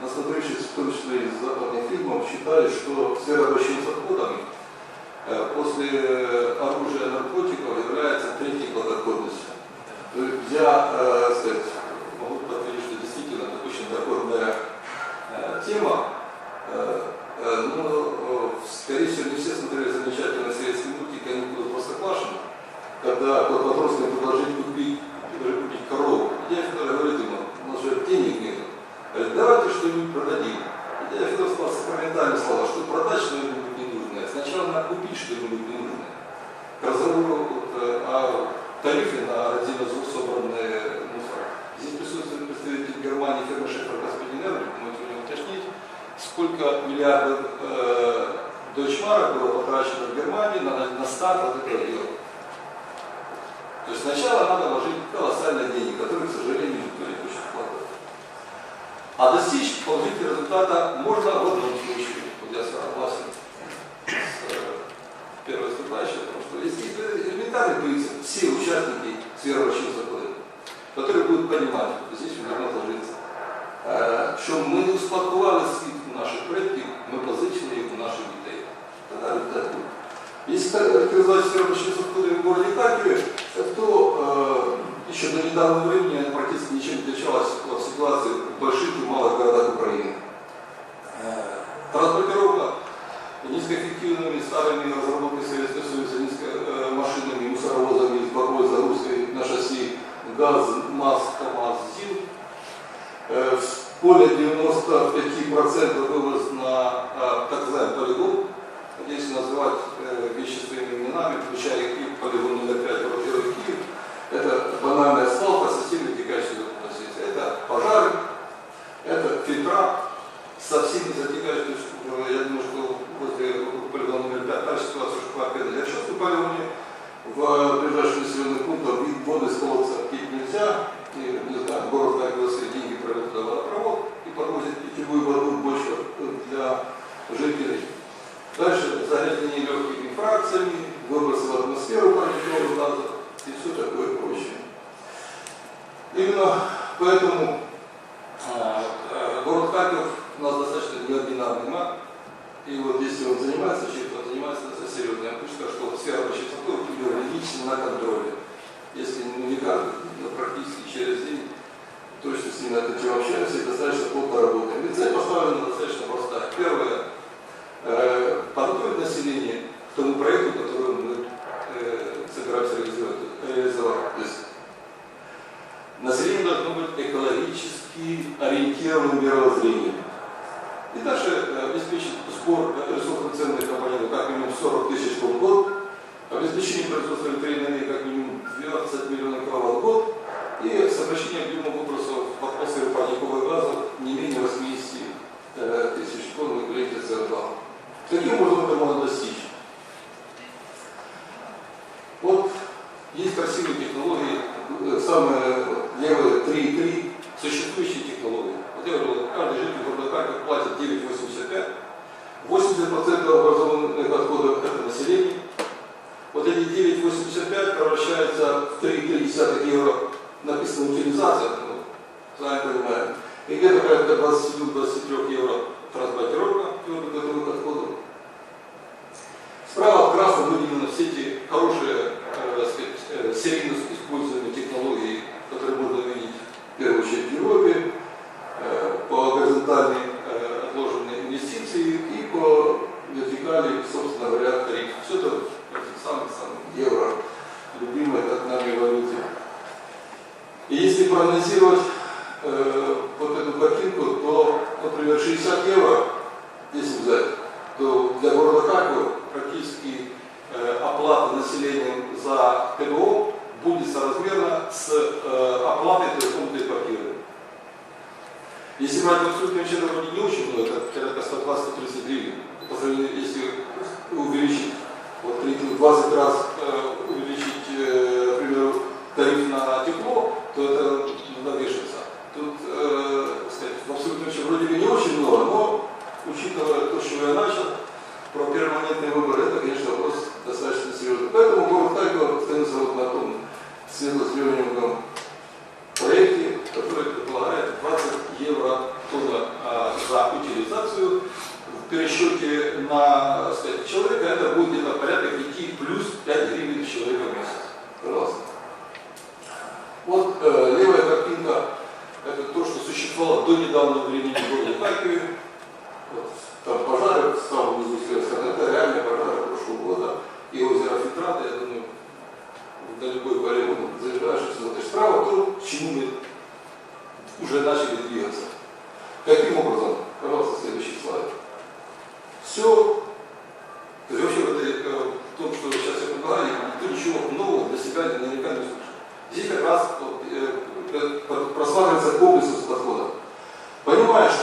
насмотревшись в том числе из западных фильмов, считали, что обращения с отходами э, после оружия наркотиков является третьей плодотворностью. То есть я, э, сказать, могу подтвердить, что действительно это очень доходная э, тема, э, э, но, скорее всего, не все смотрели замечательные советские мультики, они будут просто клашены когда предложить купить, купить корову. Я Федор говорит ему, у нас же денег нет. Говорит, давайте что-нибудь продадим. Я Федор сказал сакраментальные слова, что продать что-нибудь ненужное. Сначала надо купить что-нибудь ненужное. К разговору вот, о тарифе на один из двух собранный мусор. Здесь присутствует представитель Германии, фирмы Шефер господин Эрвик, можете у него уточнить, сколько миллиардов э, дойчмарок было потрачено в Германии на, на старт вот этого дела. То есть сначала надо вложить колоссальные деньги, которые, к сожалению, никто не хочет вкладывать. А достичь положительного результата можно в одном случае. Вот я согласен с э, первой выступающей, потому что если элементарный принцип, все участники сферы врачебного закона, которые будут понимать, что здесь нужно вложиться, э, що ми не світ наших предків, ми позичили їх у наших дітей. Тогда результат будет. Если характеризовать сферу врачебного закона в городе Харькове, то э, еще до недавнего времени она практически ничем не отличалась от ситуации в больших и малых городах Украины. Э, транспортировка низкоэффективными старыми разработками Советского Союза, низко, э, машинами, мусоровозами с боковой загрузкой на шасси ГАЗ, МАЗ, КАМАЗ, ЗИЛ. Э, более 95% вывоз на э, так называемый полигон, если называть э, вещи своими именами, включая и полигон номер 5 город Герой Киев, это банальная свалка со всеми последствиями. Это пожары, это фильтра со всеми затекающими, я думаю, что возле полигона номер 5 та ситуация, что опять для шестого полигоне в ближайших населенных пунктах вид воды с пить нельзя, и, не знаю, город как свои деньги проводит туда водопровод и подвозит питьевую воду больше для жителей. Дальше загрязнение легкими фракциями, выбросы в атмосферу парниковых газов и все такое прочее. Именно поэтому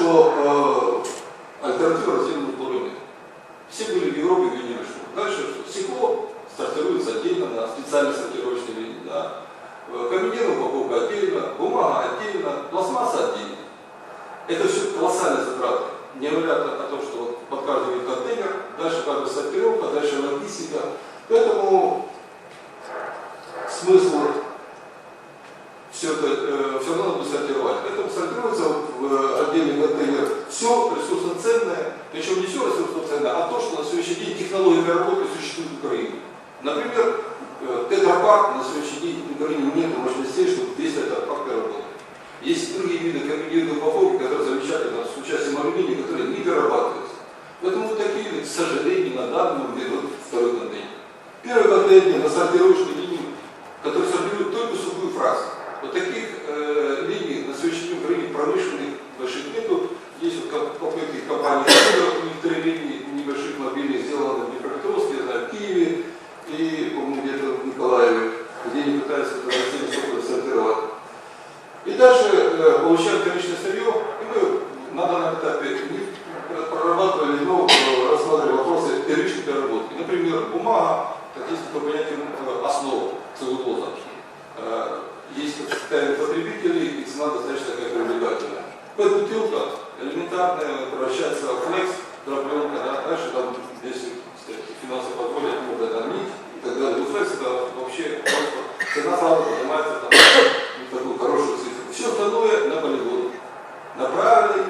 что э, Тетрапарк на сегодняшний день, мы говорим, ну, нет мощностей, чтобы весь этот парк работал. Есть другие виды комбинированных упаковок, которые замечательно с участием алюминия, которые не перерабатываются. Поэтому вот такие, к сожалению, на данный момент второй контейнер. Первый контейнер насортируешь, потребителей и цена достаточно такая привлекательная. Эта бутылка элементарно превращается в флекс, дробленка, да, дальше там, если финансы позволят, можно кормить, и так далее. Ну, флекс это вообще просто цена сразу поднимается там, в такую хорошую цифру. Все остальное на полигон, На правильный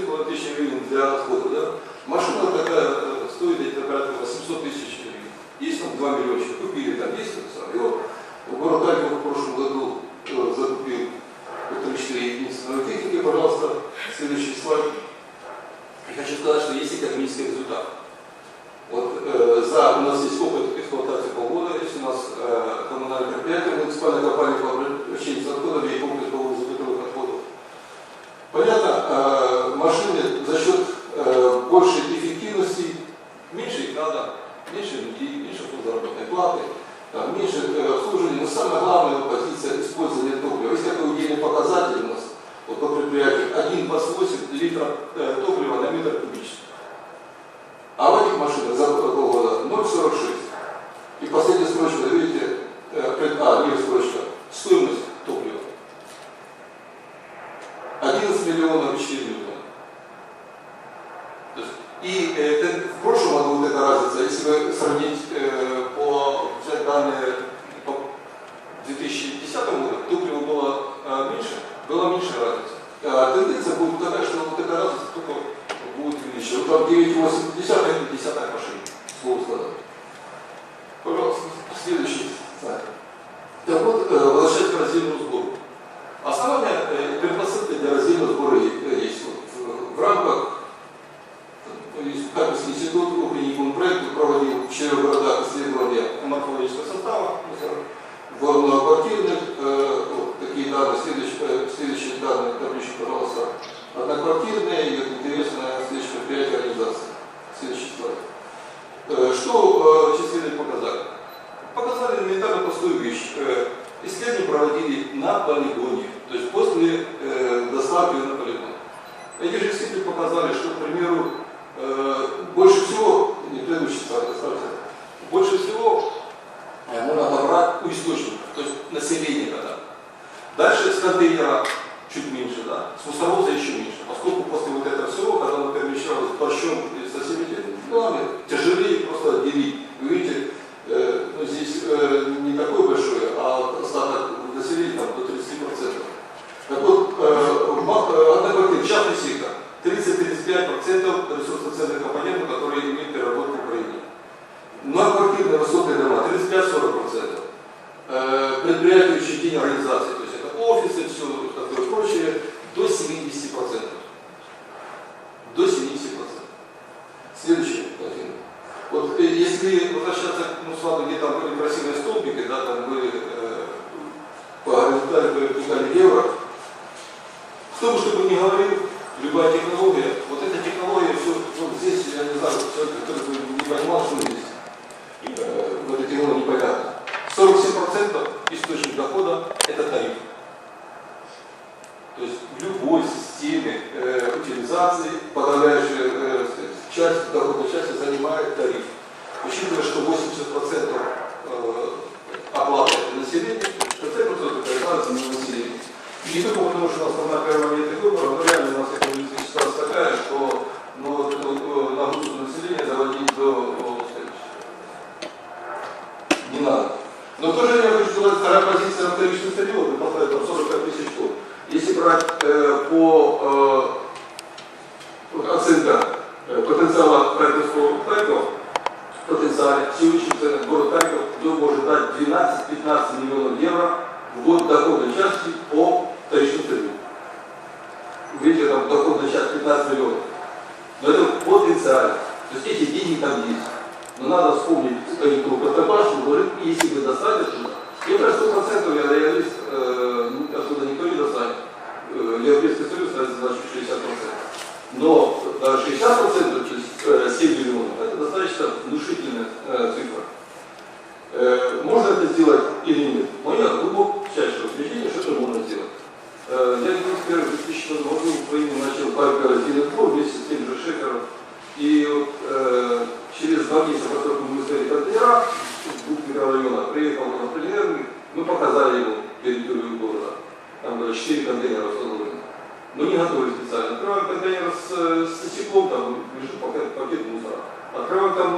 выделила 1000 гривен для отхода, да? Машина такая э, стоит где-то порядка 800 тысяч гривен. Есть там 2 миллиончика, купили там, есть там, и вот в городе в прошлом году машина запуска года 0,46. И последний aqui no meio, То есть в любой системе э, утилизации подавляющая э, часть, доходной часть, занимает тариф. Учитывая, что 80% э, оплаты населения, процент оказывается на население. И не только потому, что основная нас на первом но реально у нас экономическая ситуация такая, что ну, вот эту вот, э, нагрузку населения доводить до не надо. Но тоже я хочу сказать, вторая позиция на вторичных стадионах брать э, по э, ну, оценкам э, потенциала Харьковского Харькова, потенциале Сиучинца, город Харьков, кто может дать 12-15 миллионов евро в год доходной части по вторичному сырью. Видите, там доходная часть 15 миллионов. Но это потенциально. То есть эти деньги там есть. Но надо вспомнить старику Котопашину, говорит, если вы достаточно отсюда, и про 100% я реалист, э, ну, отсюда никто не достал. Э, Европейский Союз разница 60%. Но даже 60%, то есть э, 7 миллионов, это достаточно внушительная э, цифра. Можно это сделать или нет? Мое глубочайшее убеждение, что это можно сделать. Я в первом году в Украине начал Павел Зеленко вместе с тем же Шекером. И вот, э, через два месяца, поскольку мы стояли контейнера в двух района приехал на пленерный, мы показали ему территорию города. Там было 4 контейнера установлено. Мы не готовили специально. Открываем контейнер с, э, с теплом, там лежит пакет, пакет мусора. Открываем там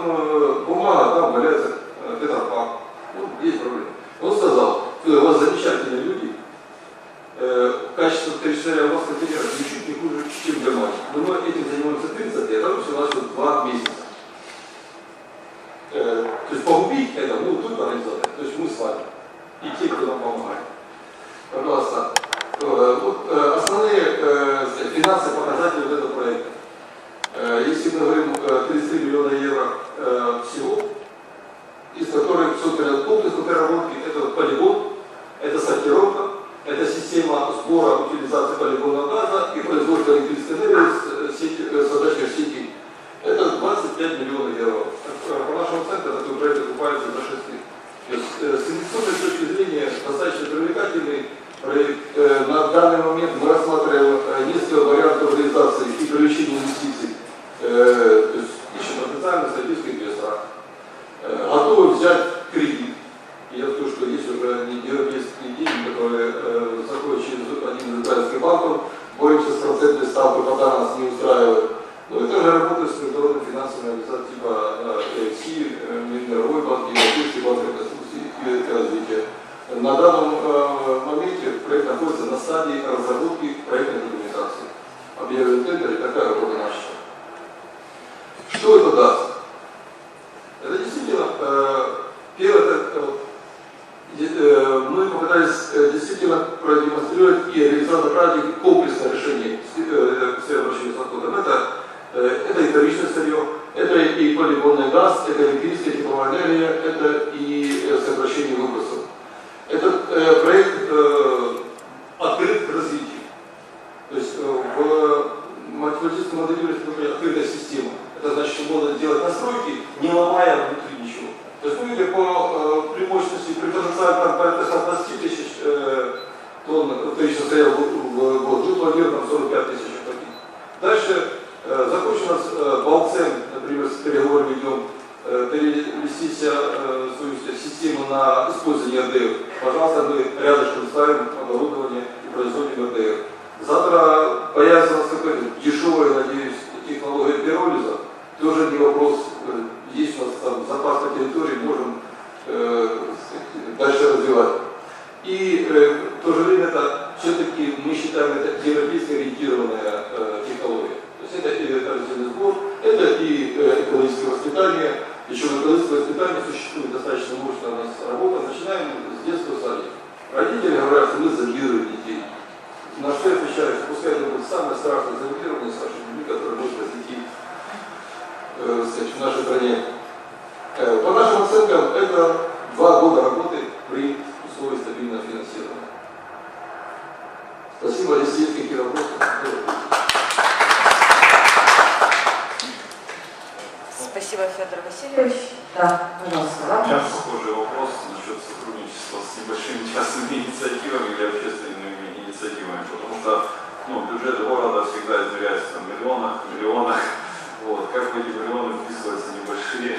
откуда же пытаюсь э, действительно продемонстрировать и реализовать на практике комплексное решение всеобщего э, законом. Ну, это, э, это и вторичное сырье, это и полигонный газ, это электрическая тепловая энергия, это и сокращение выбросов. Этот проект Федор Васильевич. Да, пожалуйста. Вам. Сейчас похожий вопрос насчет сотрудничества с небольшими частными инициативами или общественными инициативами, потому что ну, бюджет города всегда измеряется в миллионах, миллионах. Вот. Как в эти миллионы вписываются небольшие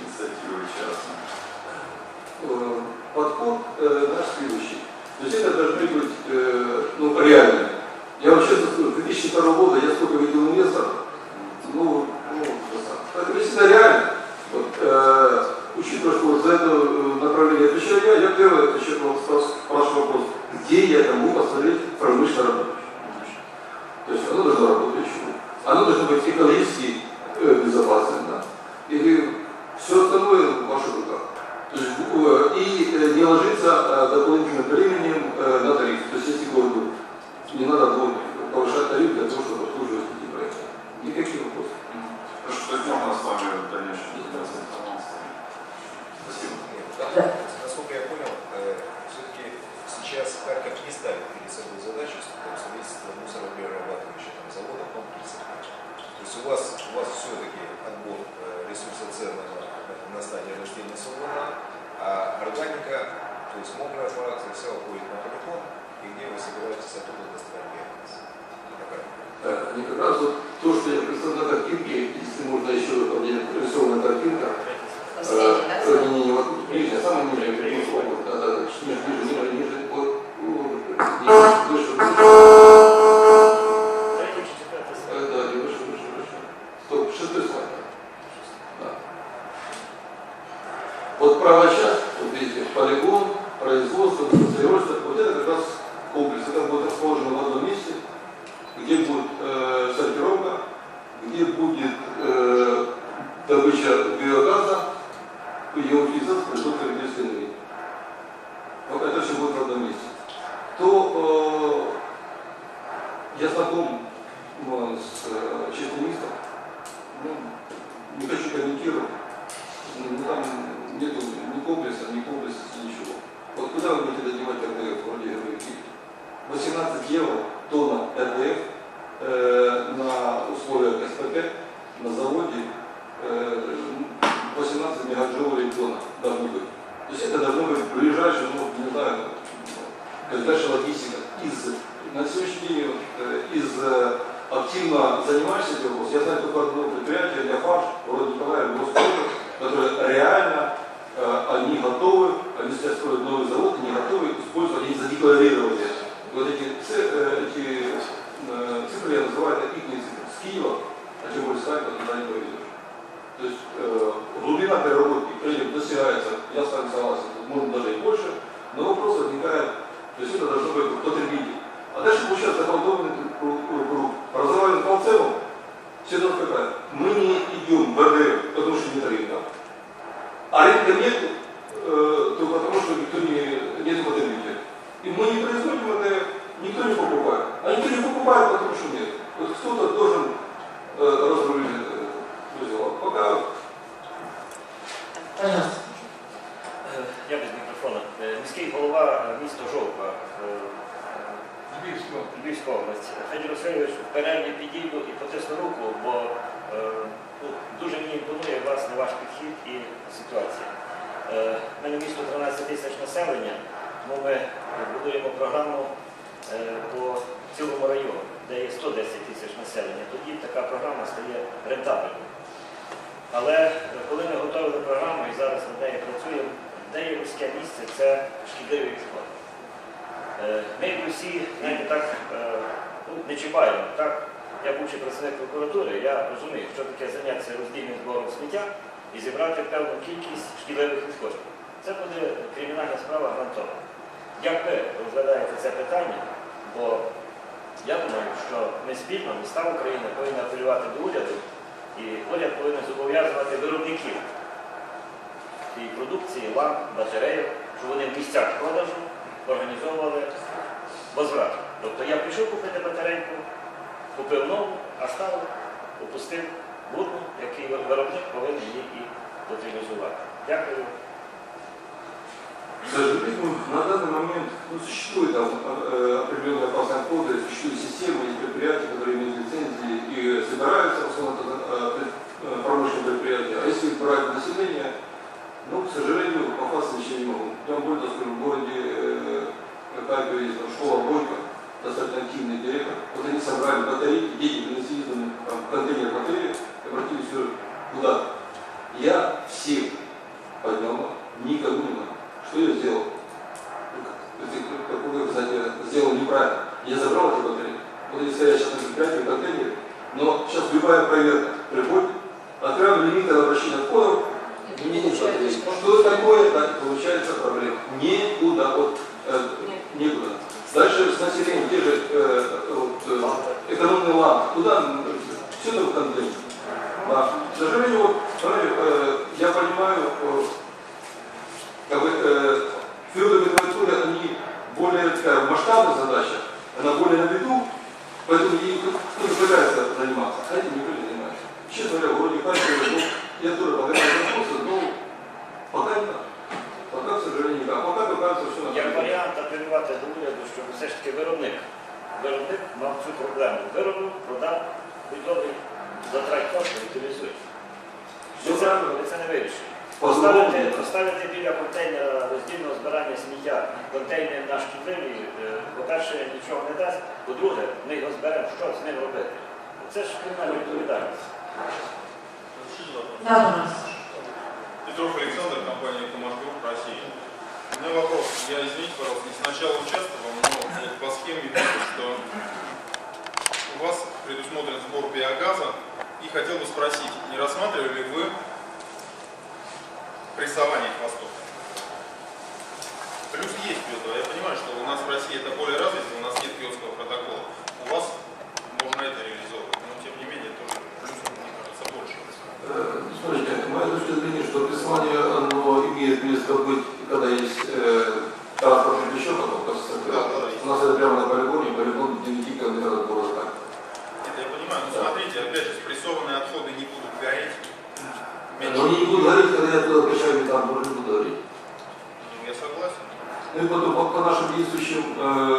инициативы частные? Э, подход э, наш следующий. То есть это должны быть э, ну, реальные. Я вообще с 2002 года, я сколько видел инвесторов, ну, что вот за это э, направление отвечаю я, я первый отвечу на ваш вопрос, где я могу посмотреть промышленную работу. То есть оно должно работать. Оно должно быть экологически Те, що почати закордонний 110 тисяч населення. Тоді така програма стає рентабельною. Але коли ми готували програму і зараз над нею працюємо, де є вузьке місце, це шкідливий відход. Е, Ми усі знаєте, так е, ну, не чіпаємо. Так? Я бувши працівник прокуратури, я розумію, що таке зайнятися роздільним збором сміття і зібрати певну кількість шкідливих відходів. Це буде кримінальна справа гарантована. Як ви розглядаєте це питання? Бо я думаю, що ми спільно, міста України повинні апелювати до уряду, і уряд повинен зобов'язувати виробників цієї продукції, ламп, батарейок, щоб вони в місцях продажу організовували возврат. Тобто я пішов купити батарейку, купив нову, а ставив, опустив в урну, який виробник повинен її і утилізувати. Дякую. К сожалению, на данный момент ну, существует там, э, определенная опасная отходы, существует система, есть предприятия, которые имеют лицензии и собираются, в основном э, э, промышленные предприятия. А если брать население, ну, к сожалению, попасться ничего не могу. Я вам более того скажу, в городе Харькове есть там, школа Бойко, достаточно активный директор. Вот они собрали батарейки, дети принесли там, там, контейнер и обратились все куда? Я всех поднял, никому не надо. Что я сделал? Это, как вы знаете, сделал неправильно. Я забрал эти батареи. Вот эти стоят сейчас на в контейнере. Но сейчас любая проверка приходит, открываем лимит на обращение отходов, и мне нет батареи. Что такое? Так, получается проблема. Никуда. Вот, э, никуда. Дальше с населением, где же э, вот, э, экономные лампы, туда все это в контейнер. збирання сміття контейнер на шкідливий, е, по-перше, нічого не дасть, по-друге, ми його зберемо, що з ним робити. Це ж кримінальна відповідальність. Да, пожалуйста. Петров Александр, компания «Комаш Групп России». У меня вопрос. Я, извините, пожалуйста, не сначала участвовал, но вот по схеме вижу, что у вас предусмотрен сбор биогаза. И хотел бы спросить, не рассматривали ли вы прессование хвостов? Плюс есть био, Я понимаю, что у нас в России это более развито, у нас нет киотского протокола. У вас можно это реализовывать, но тем не менее тоже плюсов, мне кажется, больше. Э, Смотрите, моя точка зрения, что прессование оно имеет место быть, когда есть э, транспортный да. у нас это прямо на полигоне, полигон дневники конвейера города так. Это я понимаю, но смотрите, опять же, спрессованные отходы не будут гореть. Меньше. Но они не будут говорить, когда я туда качаю метан, тоже не буду говорить. Ну, я согласен. Ну и потом по,